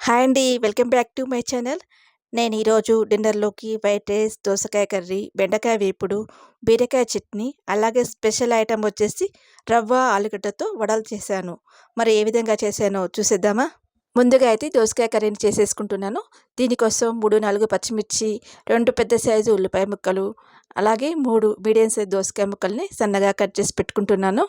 Hi అండి. Welcome back to my channel. నేను ఈరోజు డిన్నర్లోకి వైట్ రైస్ దోసకాయ కర్రీ బెండకాయ వేపుడు బీరకాయ చట్నీ అలాగే స్పెషల్ ఐటెం వచ్చేసి రవ్వ ఆలుగడ్డతో వడలు చేశాను. మరి ఏ విధంగా చేశానో చూసేద్దామా? ముందుగా అయితే దోసకాయ కర్రీని చేసేసుకుంటున్నాను. దీనికోసం మూడు నాలుగు పచ్చిమిర్చి రెండు పెద్ద సైజు ఉల్లిపాయ ముక్కలు అలాగే మూడు మీడియం సైజు దోసకాయ ముక్కల్ని సన్నగా కట్ చేసి పెట్టుకుంటున్నాను.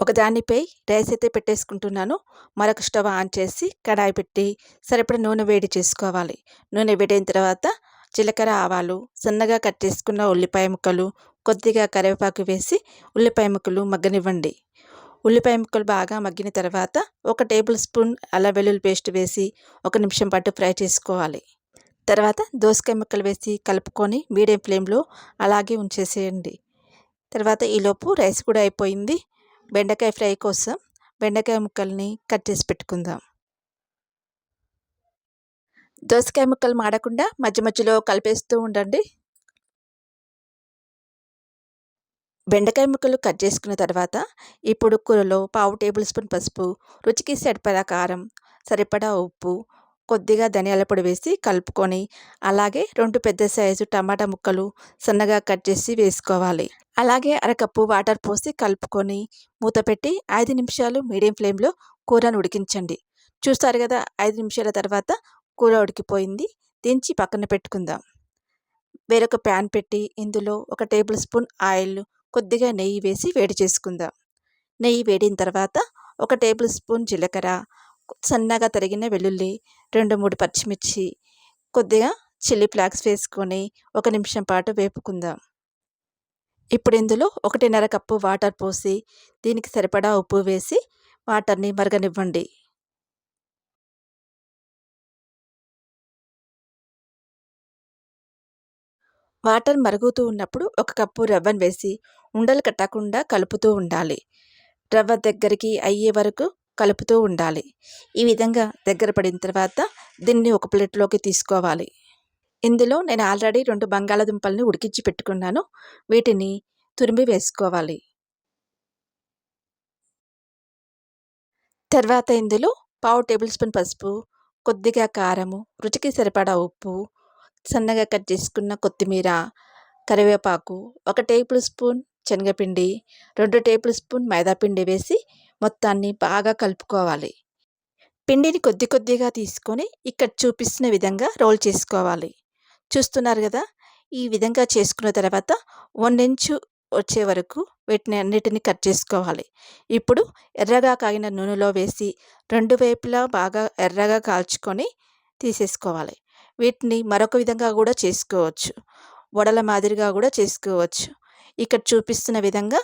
ఒకదానిపై రైస్ అయితే పెట్టేసుకుంటున్నాను. మరొక స్టవ్ ఆన్ చేసి కడాయి పెట్టి సరిపడ నూనె వేడి చేసుకోవాలి. నూనె వేడైన తర్వాత జీలకర్ర ఆవాలు సన్నగా కట్ చేసుకున్న ఉల్లిపాయ ముక్కలు కొద్దిగా కరివేపాకు వేసి ఉల్లిపాయ ముక్కలు మగ్గనివ్వండి. ఉల్లిపాయ ముక్కలు బాగా మగ్గిన తర్వాత ఒక టేబుల్ స్పూన్ అల్లం వెల్లుల్లి పేస్ట్ వేసి ఒక నిమిషం పాటు ఫ్రై చేసుకోవాలి. తర్వాత దోసకాయ ముక్కలు వేసి కలుపుకొని మీడియం ఫ్లేమ్లో అలాగే ఉంచేసేయండి. తర్వాత ఈలోపు రైస్ కూడా అయిపోయింది. బెండకాయ ఫ్రై కోసం బెండకాయ ముక్కల్ని కట్ చేసి పెట్టుకుందాం. దోసకాయ ముక్కలు మాడకుండా మధ్య మధ్యలో కలిపేస్తూ ఉండండి. బెండకాయ ముక్కలు కట్ చేసుకున్న తర్వాత ఇప్పుడు కూరలో పావు టేబుల్ స్పూన్ పసుపు రుచికి సరిపడా కారం సరిపడా ఉప్పు కొద్దిగా ధనియాల పొడి వేసి కలుపుకొని అలాగే రెండు పెద్ద సైజు టమాటా ముక్కలు సన్నగా కట్ చేసి వేసుకోవాలి. అలాగే అరకప్పు వాటర్ పోసి కలుపుకొని మూత పెట్టి ఐదు నిమిషాలు మీడియం ఫ్లేమ్లో కూరను ఉడికించండి. చూస్తారు కదా ఐదు నిమిషాల తర్వాత కూర ఉడికిపోయింది. దించి పక్కన పెట్టుకుందాం. వేరొక ప్యాన్ పెట్టి ఇందులో ఒక టేబుల్ స్పూన్ ఆయిల్ కొద్దిగా నెయ్యి వేసి వేడి చేసుకుందాం. నెయ్యి వేడిన తర్వాత ఒక టేబుల్ స్పూన్ జీలకర్ర సన్నగా తరిగిన వెల్లుల్లి రెండు మూడు పచ్చిమిర్చి కొద్దిగా చిల్లీ ఫ్లాక్స్ వేసుకొని ఒక నిమిషం పాటు వేపుకుందాం. ఇప్పుడు ఇందులో ఒకటిన్నర కప్పు వాటర్ పోసి దీనికి సరిపడా ఉప్పు వేసి వాటర్ని మరగనివ్వండి. వాటర్ మరుగుతూ ఉన్నప్పుడు ఒక కప్పు రవ్వను వేసి ఉండలు కట్టకుండా కలుపుతూ ఉండాలి. రవ్వ దగ్గరికి అయ్యే వరకు కలుపుతూ ఉండాలి. ఈ విధంగా దగ్గర పడిన తర్వాత దీన్ని ఒక ప్లేట్లోకి తీసుకోవాలి. ఇందులో నేను ఆల్రెడీ రెండు బంగాళాదుంపల్ని ఉడికించి పెట్టుకున్నాను. వీటిని తురిమి వేసుకోవాలి. తర్వాత ఇందులో పావు టేబుల్ స్పూన్ పసుపు కొద్దిగా కారము రుచికి సరిపడా ఉప్పు సన్నగా కట్ చేసుకున్న కొత్తిమీర కరివేపాకు ఒక టేబుల్ స్పూన్ శనగపిండి రెండు టేబుల్ స్పూన్ మైదాపిండి వేసి మొత్తాన్ని బాగా కలుపుకోవాలి. పిండిని కొద్ది కొద్దిగా తీసుకొని ఇక్కడ చూపిస్తున్న విధంగా రోల్ చేసుకోవాలి. చూస్తున్నారు కదా ఈ విధంగా చేసుకున్న తర్వాత వన్ ఇంచు వచ్చే వరకు వీటిని అన్నిటిని కట్ చేసుకోవాలి. ఇప్పుడు ఎర్రగా కాగిన నూనెలో వేసి రెండు వైపులా బాగా ఎర్రగా కాల్చుకొని తీసేసుకోవాలి. వీటిని మరొక విధంగా కూడా చేసుకోవచ్చు. వడల మాదిరిగా కూడా చేసుకోవచ్చు. ఇక్కడ చూపిస్తున్న విధంగా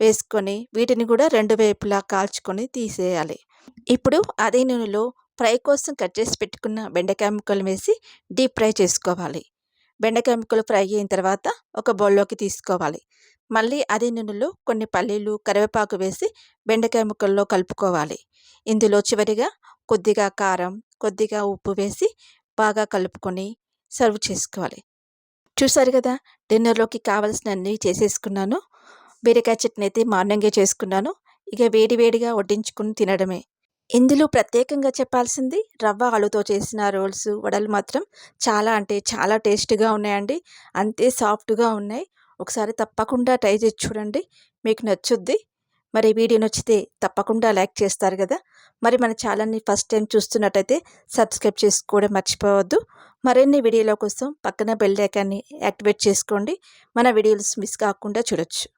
వేసుకొని వీటిని కూడా రెండు వైపులా కాల్చుకొని తీసేయాలి. ఇప్పుడు అదే నూనెలో ఫ్రై కోసం కట్ చేసి పెట్టుకున్న బెండకాయ ముక్కలు వేసి డీప్ ఫ్రై చేసుకోవాలి. బెండకాయ ముక్కలు ఫ్రై అయిన తర్వాత ఒక బౌల్లోకి తీసుకోవాలి. మళ్ళీ అదే నూనెలో కొన్ని పల్లీలు కరివేపాకు వేసి బెండకాయ ముక్కల్లో కలుపుకోవాలి. ఇందులో చివరిగా కొద్దిగా కారం కొద్దిగా ఉప్పు వేసి బాగా కలుపుకొని సర్వ్ చేసుకోవాలి. చూసారు కదా డిన్నర్లోకి కావాల్సిన అన్నీ చేసేసుకున్నాను. బీరకాయ చట్నీ అయితే మార్నింగే చేసుకున్నాను. ఇక వేడివేడిగా వడ్డించుకుని తినడమే. ఇందులో ప్రత్యేకంగా చెప్పాల్సింది రవ్వ ఆలుతో చేసిన రోల్స్ వడలు మాత్రం చాలా అంటే చాలా టేస్ట్గా ఉన్నాయండి. అంతే సాఫ్ట్గా ఉన్నాయి. ఒకసారి తప్పకుండా ట్రై చేసి చూడండి. మీకు నచ్చుద్ది. మరి వీడియో నచ్చితే తప్పకుండా లైక్ చేస్తారు కదా. మరి మన ఛానల్ని ఫస్ట్ టైం చూస్తున్నట్టయితే సబ్స్క్రైబ్ చేసుకోవడం మర్చిపోవద్దు. మరిన్ని వీడియోల కోసం పక్కన బెల్ ఐకాన్ని యాక్టివేట్ చేసుకోండి. మన వీడియోస్ మిస్ కాకుండా చూడొచ్చు.